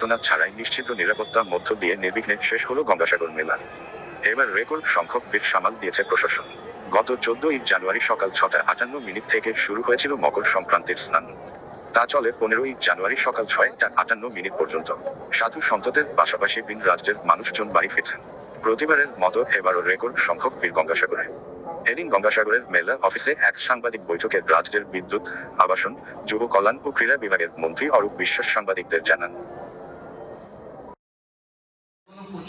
ঘটনা ছাড়াই নিশ্চিত নিরাপত্তার মধ্য দিয়ে নির্বিঘ্নে শেষ হলো গঙ্গাসাগর মেলা। এবার রেকর্ড সংখ্যক বীর সামাল দিয়েছে প্রশাসন। গত চোদ্দই জানুয়ারি সকাল ছটা আটান্ন মিনিট থেকে শুরু হয়েছিল মকর সংক্রান্তির স্নান। তা চলে পনেরোই জানুয়ারি সকাল ছয়টা আটান্ন মিনিট পর্যন্ত। সাধু সন্তদের পাশাপাশি বিন রাজ্যের মানুষজন বাড়ি ফিরছেন। প্রতিবারের মতো এবারও রেকর্ড সংখ্যক বীর গঙ্গাসাগরে। এদিন গঙ্গাসাগরের মেলা অফিসে এক সাংবাদিক বৈঠকে রাজ্যের বিদ্যুৎ, আবাসন, যুব কল্যাণ ও ক্রীড়া বিভাগের মন্ত্রী অরূপ বিশ্বাস সাংবাদিকদের জানান।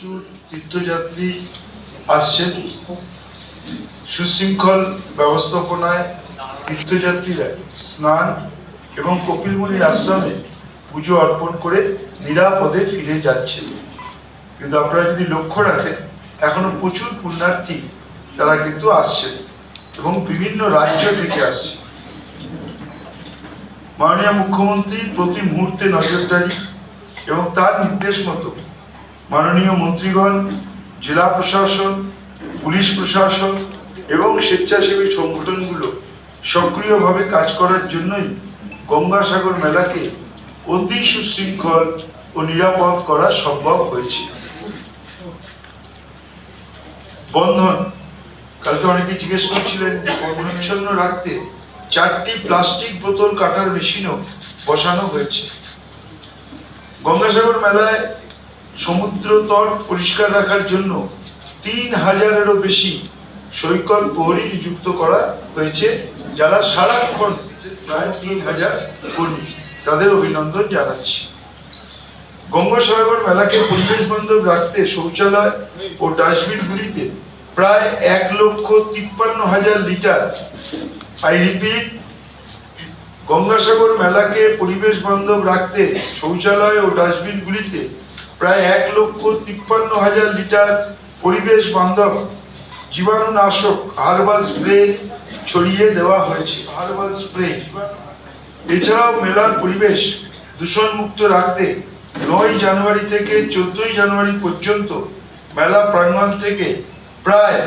প্রচুর তীর্থযাত্রী আসছেন। সুশৃঙ্খল ব্যবস্থাপনায় তীর্থযাত্রীরা স্নান এবং কপিলমুনির আশ্রমে পুজো অর্পণ করে নিরাপদে ফিরে যাচ্ছেন। কিন্তু আপনারা যদি লক্ষ্য রাখেন, এখনও প্রচুর পুণ্যার্থী তারা কিন্তু আসছেন এবং বিভিন্ন রাজ্য থেকে আসছে মাননীয় মুখ্যমন্ত্রী প্রতি মুহূর্তে নজরদারি এবং তার নির্দেশ মতো মাননীয় মন্ত্রীগণ, জেলা প্রশাসন, পুলিশ প্রশাসন এবং স্বেচ্ছাসেবী সংগঠনগুলো সক্রিয়ভাবে কাজ করার জন্যই গঙ্গাসাগর মেলাকে অতি সুশৃঙ্খল ও নিরাপদ করা সম্ভব হয়েছে। বন্ধন, কালকে অনেকে জিজ্ঞেস করছিলেন পরিচ্ছন্ন রাখতে চারটি প্লাস্টিক বোতল কাটার মেশিনও বসানো হয়েছে। গঙ্গাসাগর মেলায় সমুদ্র তট পরিষ্কার রাখার জন্য তিন হাজারেরও বেশি সৈকত প্রহরী নিযুক্ত করা হয়েছে, যারা সারাক্ষণ প্রায় তিন হাজার কর্মী। তাদের অভিনন্দন জানাচ্ছি। গঙ্গাসাগর মেলাকে পরিবেশ বান্ধব রাখতে শৌচালয় ও ডাস্টবিনগুলিতে প্রায় এক লক্ষ তিপ্পান্ন হাজার লিটার আই রিপিট গঙ্গাসাগর মেলাকে পরিবেশ বান্ধব রাখতে শৌচালয় ও ডাস্টবিনগুলিতে প্রায় এক লক্ষ তিপ্পান্ন হাজার লিটার পরিবেশ বান্ধব জীবাণুনাশক হার্বাল স্প্রে ছড়িয়ে দেওয়া হয়েছে। Herbal spray. এছাড়াও মেলার পরিবেশ দূষণমুক্ত রাখতে নয় জানুয়ারি থেকে চোদ্দই জানুয়ারি পর্যন্ত মেলা প্রাঙ্গণ থেকে প্রায়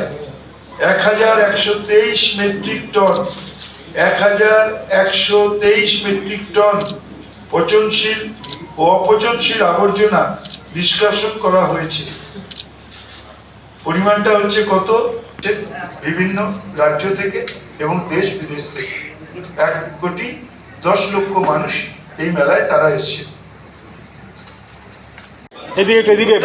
এক হাজার একশো তেইশ মেট্রিক টন, এক হাজার একশো তেইশ মেট্রিক টন পচনশীল ও অপচনশীল আবর্জনা নিষ্কাশন করা হয়েছে। পরিমাণটা হচ্ছে কত? বিভিন্ন রাজ্য থেকে এবং দেশ বিদেশ থেকে। এক কোটি দশ লক্ষ মানুষ এই মেলায় তারা এসছে। এদিকে এদিকে।